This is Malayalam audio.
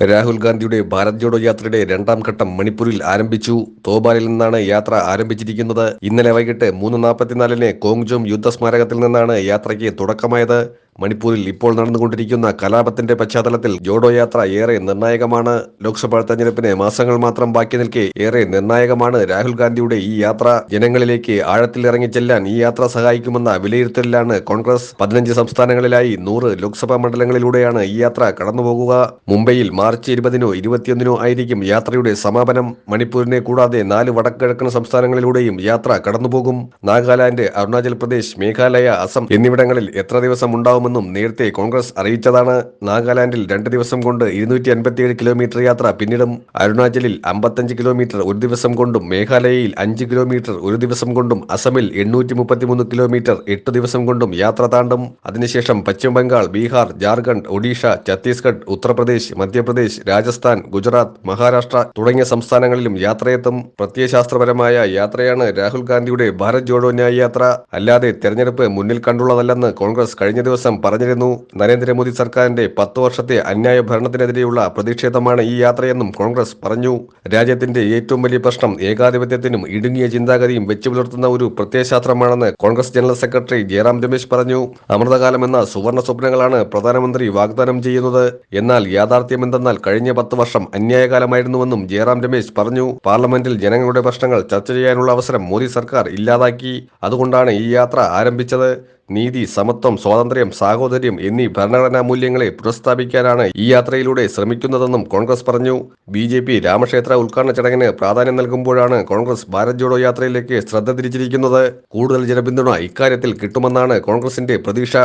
രാഹുൽ ഗാന്ധിയുടെ ഭാരത് ജോഡോ യാത്രയുടെ രണ്ടാം ഘട്ടം മണിപ്പൂരിൽ ആരംഭിച്ചു. തോബാലിൽ നിന്നാണ് യാത്ര ആരംഭിച്ചിരിക്കുന്നത്. ഇന്നലെ വൈകിട്ട് മൂന്ന് നാൽപ്പത്തിനാലിന് കോങ്ജോം യുദ്ധസ്മാരകത്തിൽ നിന്നാണ് യാത്രയ്ക്ക് തുടക്കമായത്. മണിപ്പൂരിൽ ഇപ്പോൾ നടന്നുകൊണ്ടിരിക്കുന്ന കലാപത്തിന്റെ പശ്ചാത്തലത്തിൽ ജോഡോ യാത്ര ഏറെ നിർണായകമാണ്. ലോക്സഭാ തെരഞ്ഞെടുപ്പിന് മാസങ്ങൾ മാത്രം ബാക്കി നിൽക്കെ ഏറെ നിർണായകമാണ് രാഹുൽ ഗാന്ധിയുടെ ഈ യാത്ര. ജനങ്ങളിലേക്ക് ആഴത്തിൽ ഇറങ്ങിച്ചെല്ലാൻ ഈ യാത്ര സഹായിക്കുമെന്ന വിലയിരുത്തലിലാണ് കോൺഗ്രസ്. പതിനഞ്ച് സംസ്ഥാനങ്ങളിലായി നൂറ് ലോക്സഭാ മണ്ഡലങ്ങളിലൂടെയാണ് ഈ യാത്ര കടന്നുപോകുക. മുംബൈയിൽ മാർച്ച് ഇരുപതിനോ ഇരുപത്തിയൊന്നിനോ ആയിരിക്കും യാത്രയുടെ സമാപനം. മണിപ്പൂരിനെ കൂടാതെ നാല് വടക്കിഴക്കൻ സംസ്ഥാനങ്ങളിലൂടെയും യാത്ര കടന്നുപോകും. നാഗാലാൻഡ് അരുണാചൽ പ്രദേശ് മേഘാലയ അസം എന്നിവിടങ്ങളിൽ എത്ര ദിവസം ഉണ്ടാവുമെന്നും നേരത്തെ കോൺഗ്രസ് അറിയിച്ചതാണ് നാഗാലാൻഡിൽ രണ്ട് ദിവസം കൊണ്ട് ഇരുന്നൂറ്റി അൻപത്തിയേഴ് കിലോമീറ്റർ യാത്ര പിന്നീടും അരുണാചലിൽ അമ്പത്തഞ്ച് കിലോമീറ്റർ ഒരു ദിവസം കൊണ്ടും മേഘാലയയിൽ അഞ്ച് കിലോമീറ്റർ ഒരു ദിവസം കൊണ്ടും അസമിൽ എണ്ണൂറ്റി മുപ്പത്തിമൂന്ന് കിലോമീറ്റർ എട്ട് ദിവസം കൊണ്ടും യാത്ര താണ്ടും. അതിനുശേഷം പശ്ചിമ ബംഗാൾ ബീഹാർ ജാർഖണ്ഡ് ഒഡീഷ ഛത്തീസ്ഗഡ് ഉത്തർപ്രദേശ് മധ്യപ്രദേശ് രാജസ്ഥാൻ ഗുജറാത്ത് മഹാരാഷ്ട്ര തുടങ്ങിയ സംസ്ഥാനങ്ങളിലും യാത്രയെത്തും. പ്രത്യയശാസ്ത്രപരമായ യാത്രയാണ് രാഹുൽ ഗാന്ധിയുടെ ഭാരത് ജോഡോ ന്യായ യാത്ര. അല്ലാതെ തെരഞ്ഞെടുപ്പ് മുന്നിൽ കണ്ടുള്ളതല്ലെന്ന് കോൺഗ്രസ് കഴിഞ്ഞ ദിവസം പറഞ്ഞിരുന്നു. നരേന്ദ്രമോദി സർക്കാരിന്റെ പത്ത് വർഷത്തെ അന്യായ ഭരണത്തിനെതിരെയുള്ള പ്രതിഷേധമാണ് ഈ യാത്രയെന്നും കോൺഗ്രസ് പറഞ്ഞു. രാജ്യത്തിന്റെ ഏറ്റവും വലിയ പ്രശ്നം ഏകാധിപത്യത്തിനും ഇടുങ്ങിയ ചിന്താഗതിയും വെച്ചു പുലർത്തുന്ന ഒരു പ്രത്യയശാസ്ത്രമാണെന്ന് Congress general secretary Jairam Ramesh പറഞ്ഞു. അമൃതകാലം എന്ന സുവർണ സ്വപ്നങ്ങളാണ് പ്രധാനമന്ത്രി വാഗ്ദാനം ചെയ്യുന്നത്. എന്നാൽ യാഥാർത്ഥ്യമെന്തെന്നാൽ കഴിഞ്ഞ പത്ത് വർഷം അന്യായകാലമായിരുന്നുവെന്നും ജയറാം രമേശ് പറഞ്ഞു. പാർലമെന്റിൽ ജനങ്ങളുടെ പ്രശ്നങ്ങൾ ചർച്ച ചെയ്യാനുള്ള അവസരം മോദി സർക്കാർ ഇല്ലാതാക്കി. അതുകൊണ്ടാണ് ഈ യാത്ര ആരംഭിച്ചത്. നീതി സമത്വം സ്വാതന്ത്ര്യം സാഹോദര്യം എന്നീ ഭരണഘടനാ മൂല്യങ്ങളെ പുനഃസ്ഥാപിക്കാനാണ് ഈ യാത്രയിലൂടെ ശ്രമിക്കുന്നതെന്നും കോൺഗ്രസ് പറഞ്ഞു. ബി ജെ പി രാമക്ഷേത്ര ഉദ്ഘാടന ചടങ്ങിന് പ്രാധാന്യം നൽകുമ്പോഴാണ് കോൺഗ്രസ് ഭാരത് ജോഡോ യാത്രയിലേക്ക് ശ്രദ്ധ തിരിച്ചിരിക്കുന്നത്. കൂടുതൽ ജനപിന്തുണ ഇക്കാര്യത്തിൽ കിട്ടുമെന്നാണ് കോൺഗ്രസിന്റെ പ്രതീക്ഷ.